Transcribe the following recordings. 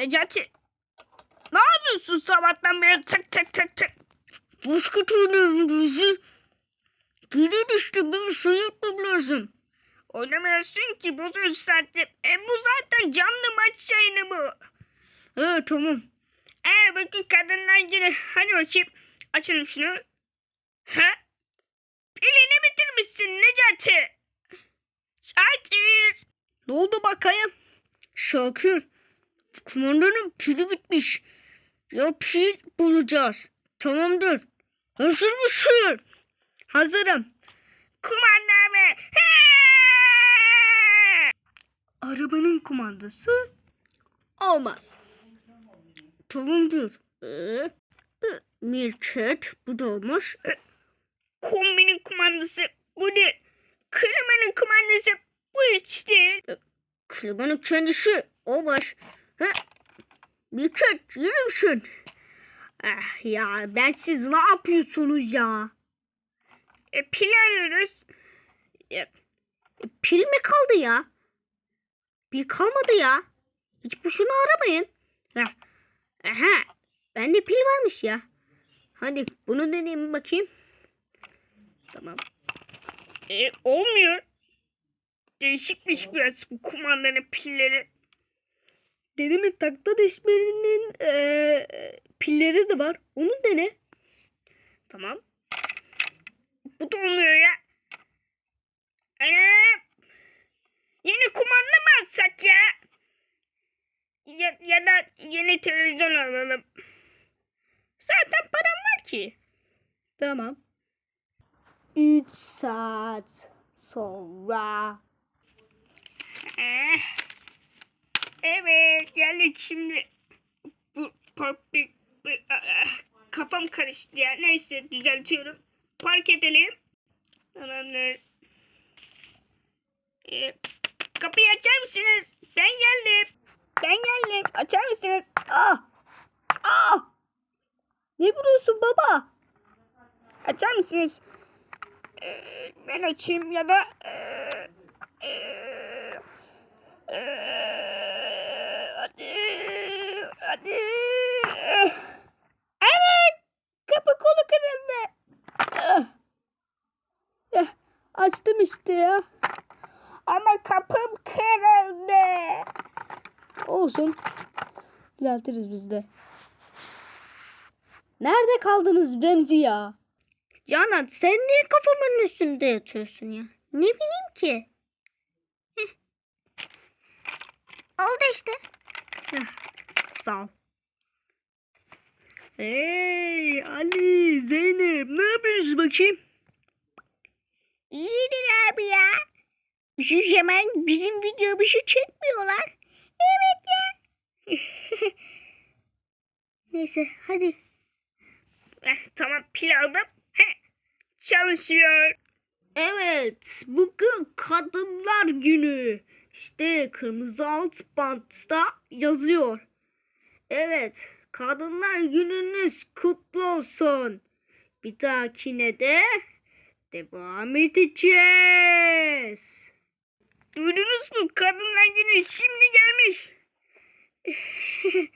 Necati. Ne yapıyorsun sabahtan beri tık tık tık tık. Basket oynuyorum bizi. Gelin işte bir şey yapmam lazım. Oynamıyorsun ki bozuyorsun zaten. E bu zaten canlı maç yayını bu. He tamam. E bakın kadınlar günü. Hadi bakayım. Açalım şunu. Ha? Pilini bitirmişsin Necati. Şakir. Ne oldu bakayım? Şakir. Kumandanın pili bitmiş. Ya pil bulacağız. Tamamdır. Hazır mısın? Hazırım. Kumanda mı? Arabanın kumandası olmaz. Tamamdır. Ee, bu da olmuş. Ee, Kombinin kumandası bu ne? Klimanın kumandası bu işte. klimanın kendisi olmuş. Ee, Mirket yürü müsün? Ah ya ben siz ne yapıyorsunuz ya? E, pil arıyoruz. Pil mi kaldı ya? Pil kalmadı ya. Hiç boşuna aramayın. Heh. Aha. Bende pil varmış ya. Hadi bunu deneyeyim bakayım. Tamam. E, olmuyor. Değişikmiş biraz bu kumandanın pilleri. Dedemin takla deşmerinin eee, pilleri de var. Onu dene. Tamam. Bu da olmuyor ya. Ana! Yeni kumanda mı alsak ya? ya? Ya da yeni televizyon alalım. Zaten param var ki. Tamam. 3 saat sonra. Eh. Evet geldik şimdi. Bu park bir, bir- kafam karıştı ya. Neyse düzeltiyorum. Park edelim. Tamamdır. Ee, kapıyı açar mısınız? Ben geldim. Ben geldim. Açar mısınız? Ah! Ah! Ne vuruyorsun baba? Açar mısınız? Ee, ben açayım ya da ee, ee, ee, hadi hadi evet kapı kolu kırıldı Eh, açtım işte ya. ama kapım kırıldı Olsun. Düzeltiriz biz de. Nerede kaldınız Remzi ya? Canan sen niye kafamın üstünde yatıyorsun ya? Ne bileyim ki. Heh. Oldu işte. Heh, Sağ ol. Hey Ali, Zeynep ne yapıyorsunuz bakayım? İyidir abi ya şu zaman bizim videomuzu çekmiyorlar evet ya Neyse hadi. Eh, tamam pil aldım Heh, çalışıyor Evet, bugün Kadınlar Günü. İşte kırmızı alt bantta yazıyor. Evet, Kadınlar Gününüz kutlu olsun. Bir dahakine de devam edeceğiz. Duydunuz mu? Kadınlar günü şimdi gelmiş.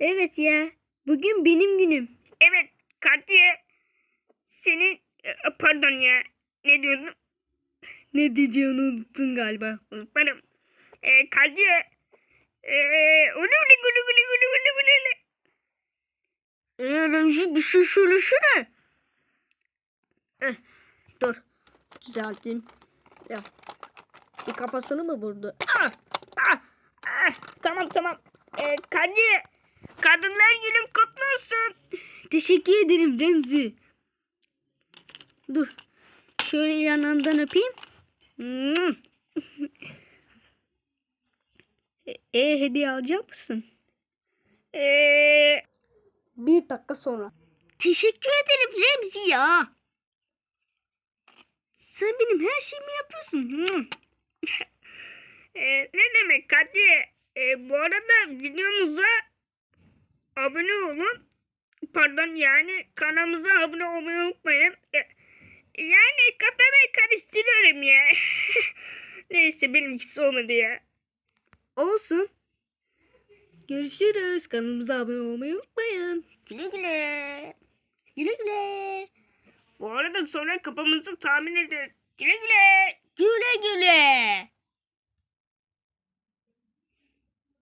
Evet ya, bugün benim günüm. Evet Katya senin e, pardon ya ne diyordum Ne diyeceğini unuttun galiba. unutmadım. E, Katya e, ulu ulu ulu ulu ulu. Ee, bir şey söylesene. Eh, dur. Düzelteyim. Ya. Bir kafasını mı vurdu? Ah, ah, ah, tamam tamam. E, Katya kadınlar günün kutlu olsun. Teşekkür ederim Remzi. Dur. Şöyle yanından öpeyim. E, e, hediye alacak mısın? E, Bir dakika sonra. Teşekkür ederim Remzi ya. Sen benim her şeyimi yapıyorsun. E, ne demek Katya? E, bu arada videomuza abone olun. Pardon yani kanalımıza abone olmayı unutmayın. E, yani kafamı karıştırıyorum ya. Neyse benimkisi olmadı ya. Olsun. Görüşürüz. Kanalımıza abone olmayı unutmayın. Güle güle. Güle güle. Bu arada sonra kapımızı tahmin edin. Güle güle. Güle güle.